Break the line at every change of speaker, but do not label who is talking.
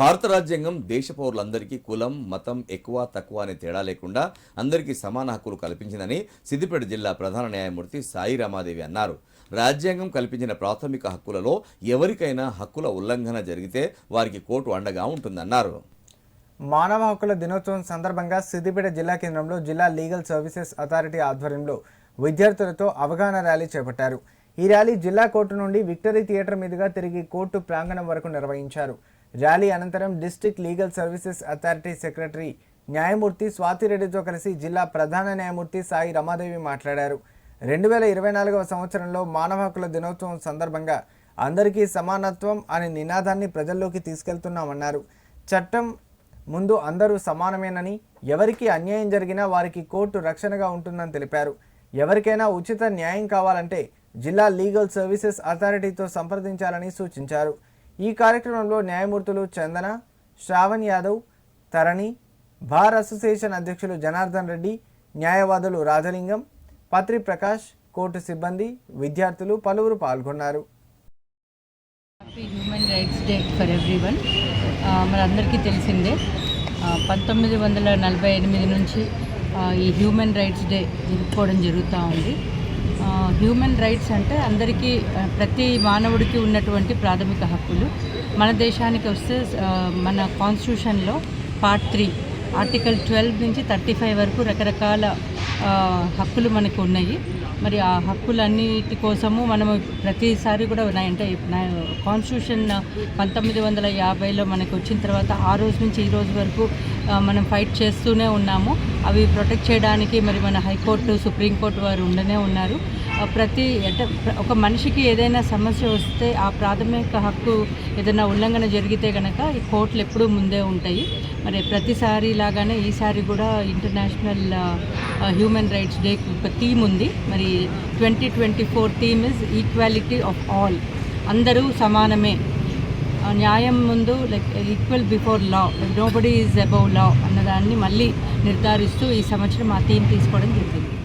భారత రాజ్యాంగం దేశ పౌరులందరికీ కులం మతం ఎక్కువ తక్కువ అనే తేడా లేకుండా అందరికీ సమాన హక్కులు కల్పించిందని సిద్దిపేట జిల్లా ప్రధాన న్యాయమూర్తి సాయి రామాదేవి అన్నారు. రాజ్యాంగం కల్పించిన ప్రాథమిక హక్కులలో ఎవరికైనా హక్కుల ఉల్లంఘన జరిగితే వారికి కోర్టు అండగా ఉంటుందన్నారు.
మానవ హక్కుల దినోత్సవం సందర్భంగా సిద్దిపేట జిల్లా కేంద్రంలో జిల్లా లీగల్ సర్వీసెస్ అథారిటీ ఆధ్వర్యంలో విద్యార్థులతో అవగాహన ర్యాలీ చేపట్టారు. ఈ ర్యాలీ జిల్లా కోర్టు నుండి విక్టరీ థియేటర్ మీదుగా తిరిగి కోర్టు ప్రాంగణం వరకు నిర్వహించారు. ర్యాలీ అనంతరం district legal services authority secretary న్యాయమూర్తి స్వాతిరెడ్డితో కలిసి జిల్లా ప్రధాన న్యాయమూర్తి సాయి రమాదేవి మాట్లాడారు. రెండు వేల ఇరవై నాలుగవ సంవత్సరంలో మానవ హక్కుల దినోత్సవం సందర్భంగా అందరికీ సమానత్వం అనే నినాదాన్ని ప్రజల్లోకి తీసుకెళ్తున్నామన్నారు. చట్టం ముందు అందరూ సమానమేనని ఎవరికి అన్యాయం జరిగినా వారికి కోర్టు రక్షణగా ఉంటుందని తెలిపారు. ఎవరికైనా ఉచిత న్యాయం కావాలంటే జిల్లా లీగల్ సర్వీసెస్ అథారిటీతో సంప్రదించాలని సూచించారు. ఈ కార్యక్రమంలో న్యాయమూర్తులు చందన శ్రావణ్ యాదవ్ తరణి బార్ అసోసియేషన్ అధ్యక్షులు జనార్దన్ రెడ్డి న్యాయవాదులు రాజలింగం పత్రి ప్రకాష్ కోర్టు సిబ్బంది విద్యార్థులు పలువురు పాల్గొన్నారు.
Human rights day for everyone మనందరికీ తెలిసిందే పంతొమ్మిది వందల నలభై ఎనిమిది నుంచి ఈ హ్యూమన్ రైట్స్ డే జరుపుకోవడం జరుగుతూ ఉంది. హ్యూమన్ రైట్స్ అంటే అందరికీ ప్రతి మానవుడికి ఉన్నటువంటి ప్రాథమిక హక్కులు. మన దేశానికి వస్తే మన కాన్స్టిట్యూషన్లో పార్ట్ త్రీ ఆర్టికల్ ట్వెల్వ్ నుంచి థర్టీ ఫైవ్ వరకు రకరకాల హక్కులు మనకు ఉన్నాయి. మరి ఆ హక్కులన్నిటి కోసము మనము ప్రతిసారి కూడా అంటే కాన్స్టిట్యూషన్ పంతొమ్మిది వందల యాభైలో మనకు వచ్చిన తర్వాత ఆ రోజు నుంచి ఈ రోజు వరకు మనం ఫైట్ చేస్తూనే ఉన్నాము. అవి ప్రొటెక్ట్ చేయడానికి మరి మన హైకోర్టు సుప్రీంకోర్టు వారు ఉండనే ఉన్నారు. ప్రతి అంటే ఒక మనిషికి ఏదైనా సమస్య వస్తే ఆ ప్రాథమిక హక్కు ఏదైనా ఉల్లంఘన జరిగితే కనుక ఈ కోర్టులు ఎప్పుడూ ముందే ఉంటాయి. మరి ప్రతిసారి లాగానే ఈసారి కూడా ఇంటర్నేషనల్ హ్యూమన్ రైట్స్ డే ఒక థీమ్ ఉంది. మరి twenty twenty four theme is equality of all అందరూ సమానమే. న్యాయం ముందు like equal before law nobody is above law అన్నదాన్ని మళ్ళీ నిర్ధారిస్తూ ఈ సంవత్సరం ఆ థీమ్ తీసుకోవడం జరిగింది.